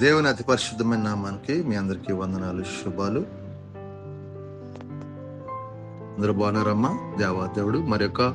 దేవుని అతి పరిశుద్ధమైన నామానికి మీ అందరికీ వందనాలు శుభాలు. అందరూ బాగున్నారమ్మా? దేవాదేవుడు మరి యొక్క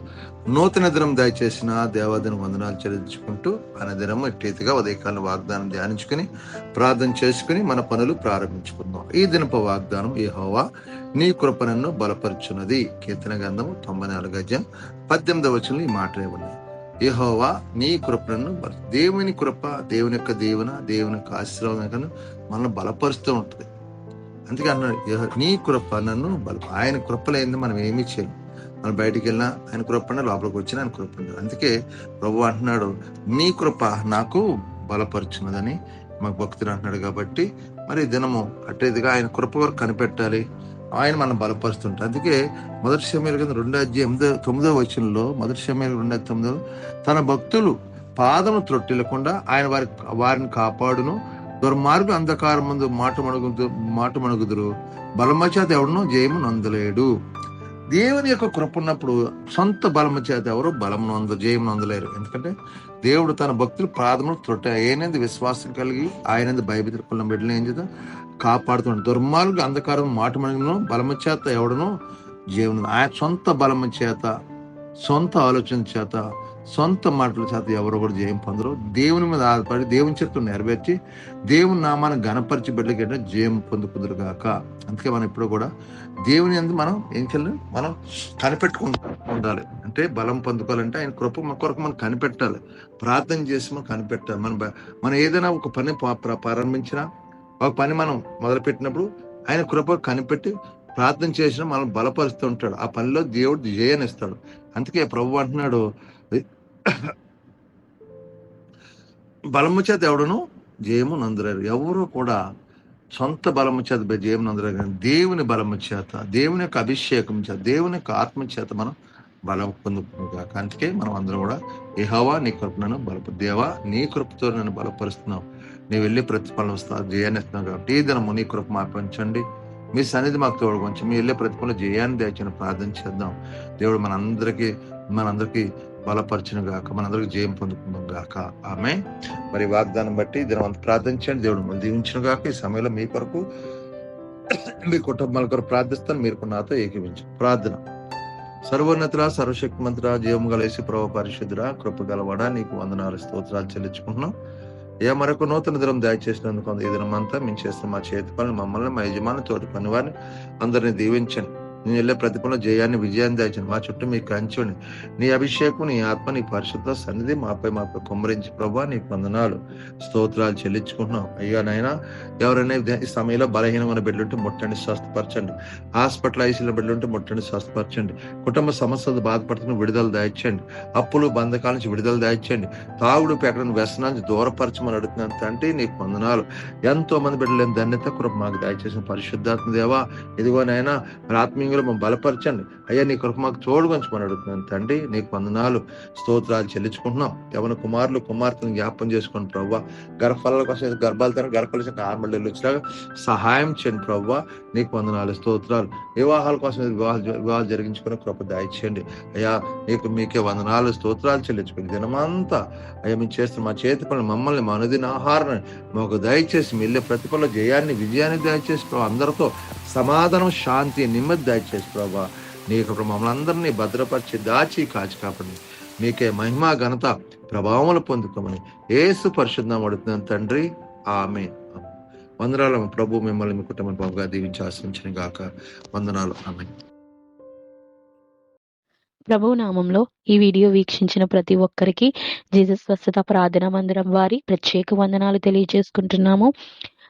నూతన దినం దయచేసిన దేవాదిన వందనాలు చెల్లించుకుంటూ ఆయన దినం ఇట్టిగా ఉదయకాలం వాగ్దానం ధ్యానించుకుని ప్రార్థన చేసుకుని మన పనులు ప్రారంభించుకుందాం. ఈ దినప వాగ్దానం ఈ హోవా నీ కృపణను బలపరుచున్నది. కీర్తన గంధము తొంభై నాలుగు గజం పద్దెనిమిదవ వచనంలో ఈ మాటలే ఉన్నాయి. యహోవా నీ కృపను దేవుని కృప దేవుని యొక్క దేవున దేవుని యొక్క ఆశీర్వాదం మనల్ని బలపరుస్తూ ఉంటుంది. అందుకే అన్నాడు నీ కృప నన్ను బల ఆయన కృప మనం ఏమీ చేయము మనం బయటికి వెళ్ళినా ఆయన కృప లోపలికి వచ్చినా ఆయన కృప ఉండదు అందుకే ప్రభు అంటున్నాడు నీ కృప నాకు బలపరుచున్నదని మాకు భక్తులు అంటున్నాడు కాబట్టి మరి దినము అట్టేదిగా ఆయన కృప వరకు కనిపెట్టాలి. ఆయన మనం బలపరుస్తుంటారు. అందుకే మొదటి సమయంలో కింద రెండో అధ్యాయం ఎనిమిదో తొమ్మిదో వచనంలో మొదటి సమయంలో రెండో తొమ్మిదో తన భక్తులు పాదము త్రొట్టిల్లకుండా ఆయన వారి వారిని కాపాడును. దుర్మార్గు అంధకారం ముందు మాట మణుగు మాట మణుగుదురు బలమచేత ఎవడను జయము నందలేడు దేవుని యొక్క కృప ఉన్నప్పుడు సొంత బలము చేత ఎవరు బలము నొంద జయము నొందలేరు ఎందుకంటే దేవుడు తన భక్తులు ప్రార్థనలు త్రొట్ట ఆయనంది విశ్వాసం కలిగి ఆయనంది భయభీతుల కులం బిడ్డలు ఏం చేత కాపాడుతున్నాడు. దుర్మార్గు అంధకారం మాట మణుగును బలము చేత ఎవడనో జీవనం ఆయన సొంత బలము చేత సొంత ఆలోచన చేత సొంత మాటల చేత ఎవరు కూడా జయం పొందరు. దేవుని మీద ఆధారపడి దేవుని చేత నెరవేర్చి దేవుని నామాన్ని గణపరిచి బిడ్డలకి జయం పొందుకుందరు గాక. అందుకే మనం ఇప్పుడు కూడా దేవుని అందు మనం ఏం చేయాలి? మనం కనిపెట్టుకుంటూ ఉండాలి. అంటే బలం పొందుకోవాలంటే ఆయన కృప మన కొరకు మనం కనిపెట్టాలి. ప్రార్థన చేసి మనం కనిపెట్టాలి. మనం మనం ఏదైనా ఒక పని ప్రారంభించినా ఒక పని మనం మొదలుపెట్టినప్పుడు ఆయన కృప కనిపెట్టి ప్రార్థన చేసిన మనం బలపరుస్తూ ఉంటాడు. ఆ పనిలో దేవుడు జయనిస్తాడు. అందుకే ప్రభు అంటున్నాడు బలము చేత ఎవడను? జయము నందురారు. ఎవరు కూడా సొంత బలము చేత బ- జయము నందురారు కానీ దేవుని బలము చేత దేవుని యొక్క అభిషేకం చేత దేవుని యొక్క ఆత్మ చేత మనం బలం పొందుకుందాం అందుకే మనం అందరం కూడా ఏహవా నీ కృప నన్ను బలప దేవా నీ కృపతో నన్ను బలపరుస్తున్నావు. నీ వెళ్ళి ప్రతిఫలం వస్తా జయాన్ని ఇస్తున్నావు కాబట్టి ఈ దినము నీ కృప మాపించండి మీ సన్నిధి మాకు తోడు కొంచెం మీ వెళ్ళే ప్రతిఫలం జయాన్ని దాచిన ప్రార్థన చేద్దాం. దేవుడు మనందరికీ మనందరికీ బలపరచును గాక మనందరికీ జయం పొందుకుందాం గాక. ఆమె మరి వాగ్దానం బట్టి దీనివంత ప్రార్థించండి. దేవుడు మనం దీవించిన గాక. ఈ సమయంలో మీ కొరకు మీ కుటుంబాల కొరకు ప్రార్థిస్తాను. మీరు నాతో ఏకీవించు ప్రార్థన. సర్వోన్నతుల సర్వశక్తి మంత్ర జీవం గలేసి ప్రభు పరిశుద్ధురా కృపగలవాడా నీకు వందనాలు స్తోత్రాలు చెల్లించుకుంటున్నాం. ఏ మరొక నూతన దినం దయచేసినందుకు ఈ దినం అంతా మేము చేస్తున్న మా చేతి పనులు మమ్మల్ని మా యజమాని తోటి పని వారిని అందరిని దీవించండి. నేను వెళ్ళే ప్రతిఫలం జయాన్ని విజయాన్ని దాచండి మా చుట్టూ మీకు కంచుని. నీ అభిషేకం నీ ఆత్మ నీ పరిశుద్ధ సన్నిధి మాపై మాపై కుమ్మరించి ప్రభా నీకు వందనాలు. స్తోత్రాలు చెల్లించుకుంటున్నాం. అయ్యా నాయన ఎవరైనా ఈ సమయంలో బలహీనమైన బిడ్డలుంటే ముట్టండి స్వస్థపరచండి. హాస్పిటల్ ఐసీలో బిడ్డలుంటే ముట్టండి స్వస్థపరచండి. కుటుంబ సమస్యలు బాధపడుతున్న విడుదల దాయించండి అప్పులు బంధకాల నుంచి విడుదల దాయించండి తాగుడు పెట్టడం వ్యసనాన్ని దూరపరచమని అడుగుతున్నాను తండ్రి నీకు వందనాలు. ఎంతో మంది బిడ్డలు ధన్యత కృప మాకు దయచేసిన పరిశుద్ధాత్మ దేవా. ఇదిగో నాయన ఆత్మీయ ఆత్మీయంగా మమ్మల్ని బలపరచండి. అయ్యా నీ కృప మాకు చోడుకొంచమని అడుగుతున్నాను తండ్రి. నీకు వందనాలు స్తోత్రాలు చెల్లించుకుంటున్నాం. యవన కుమారులు కుమార్తెను జ్ఞాపం చేసుకోండి ప్రవ్వా గర్భఫలాల కోసం గర్భాలతో తన గర్భాలు ఆర్మల్ వచ్చినాక సహాయం చేయండి ప్రవ్వా. నీకు వందనాలు స్తోత్రాలు వివాహాల కోసం వివాహాలు వివాహాలు జరిగించుకుని కృప దయచేయండి. అయ్యా నీకు మీకే వందనాలు స్తోత్రాలు చెల్లించుకుని దినమంతా అయ్యా మేము చేస్తున్న మా చేతి పనులు మమ్మల్ని మా అనుదిన ఆహారాన్ని మాకు దయచేసి మిల్లే ప్రతిఫల జయాన్ని విజయాన్ని దయచేసి ప్రభావ అందరితో సమాధానం శాంతి నెమ్మది దయచేసి ప్రభా నీకు ఇప్పుడు మమ్మల్ని అందరినీ భద్రపరిచి దాచి కాచి కాపాడి. మీకే మహిమ ఘనత ప్రభావములు పొందుకోమని ఏసు పరిశుద్ధం అడుగుతున్నాను తండ్రి. ఆమె వందనాలు ప్రభు మిమ్మల్ని మీ కుటుంబం బాబుగా దీవించి ఆశించిన గాక. వందనాలు. ఆమె ప్రభు నామంలో ఈ వీడియో వీక్షించిన ప్రతి ఒక్కరికి జీసస్ స్వస్థత ప్రార్థన మందిరం వారి ప్రత్యేక వందనాలు తెలియజేసుకుంటున్నాము.